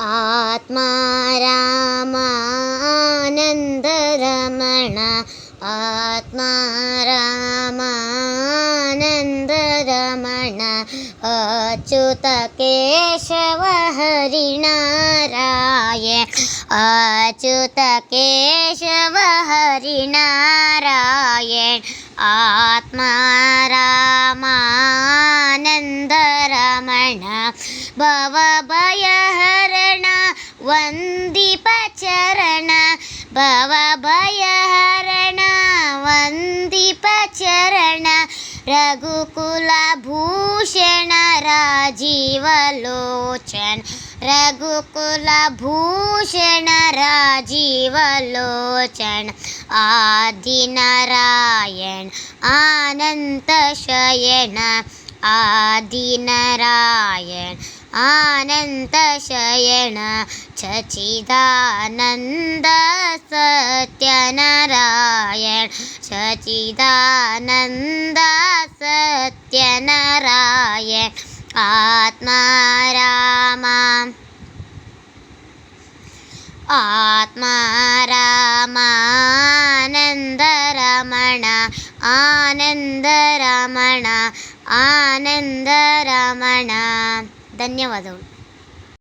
ആത്മാരാമാനന്ദരമണ. ആത്മാരാമാനന്ദരമണ. അച്യുത കേശവ ഹരിനാരായ അച്യുത കേശവ ഹരിനാരായൺ ആത്മാരാമാനന്ദരമണ. ഭവഭയഹരണ वन्दिपचरण भवभयहरण वन्दिपचरण रघुकुलभूषण राजीवलोचन रघुकुलभूषण राजीवलोचन आदिनारायण आनन्तशयन आदिनारायण आनन्तशयन सचिदानन्द सत्यनारायण सचिदानन्द सत्यनारायण आत्मारामा ആത്മാരാമാനന്ദരമണ ആനന്ദരമണ ആനന്ദരമണ ధన్యవాదములు.